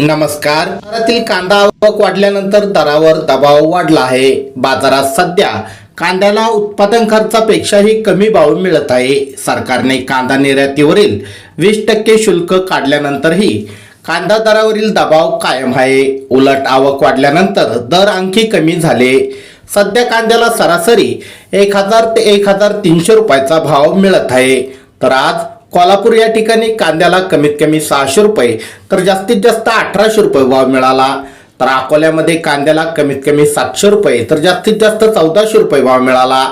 नमस्कार. बाजारातील कांदा आवक वाढल्यानंतर दरावर दबाव वाढला आहे. बाजारात सध्या कांद्याला उत्पादन खर्चापेक्षाही कमी भाव मिळत आहे. सरकारने कांदा निर्यातीवरील वीस टक्के शुल्क काढल्यानंतरही कांदा दरावरील दबाव कायम आहे. उलट आवक वाढल्यानंतर दर आणखी कमी झाले. सध्या कांद्याला सरासरी एक हजार ते एक हजार तीनशे रुपयाचा भाव मिळत आहे. तर आज कोल्हापूर या ठिकाणी कांद्याला कमीत कमी सहाशे रुपये तर जास्तीत जास्त अठराशे रुपये भाव मिळाला. तर अकोल्यामध्ये कांद्याला कमीत कमी सातशे रुपये तर जास्तीत जास्त चौदाशे रुपये भाव मिळाला.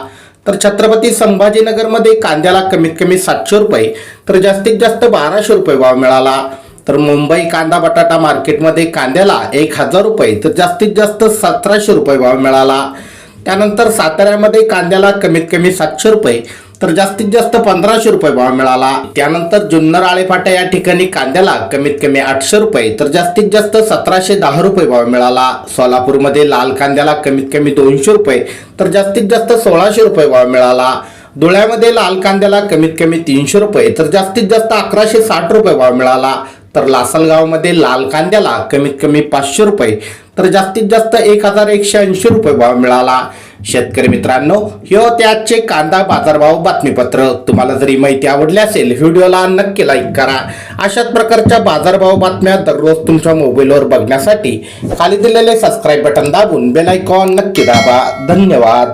तर छत्रपती संभाजीनगरमध्ये कांद्याला कमीत कमी सातशे रुपये तर जास्तीत जास्त बाराशे रुपये भाव मिळाला. तर मुंबई कांदा बटाटा मार्केटमध्ये कांद्याला एक हजार रुपये तर जास्तीत जास्त सतराशे रुपये भाव मिळाला. त्यानंतर साताऱ्यामध्ये कांद्याला कमीत कमी सातशे रुपये तर जास्तीत जास्त पंधराशे रुपये भाव मिळाला. त्यानंतर जुन्नर आळेफाटा या ठिकाणी कांद्याला कमीत कमी आठशे रुपये तर जास्तीत जास्त सतराशे दहा रुपये भाव मिळाला. सोलापूरमध्ये लाल कांद्याला कमीत कमी दोनशे रुपये तर जास्तीत जास्त सोळाशे रुपये भाव मिळाला. धुळ्यामध्ये लाल कांद्याला कमीत कमी तीनशे रुपये तर जास्तीत जास्त अकराशे साठ रुपये भाव मिळाला. तर लासलगावमध्ये लाल कांद्याला कमीत कमी पाचशे रुपये तर जास्तीत जास्त एक हजार एकशे ऐंशी रुपये भाव मिळाला. शेतकरी मित्रांनो हे होते आजचे कांदा बाजारभाव बातमीपत्र. तुम्हाला जरी माहिती आवडली असेल व्हिडिओला नक्की लाईक करा. अशाच प्रकारच्या बाजारभाव बातम्या दररोज तुमच्या मोबाईलवर बघण्यासाठी खाली दिलेले सबस्क्राईब बटन दाबून बेल आयकॉन नक्की दाबा. धन्यवाद.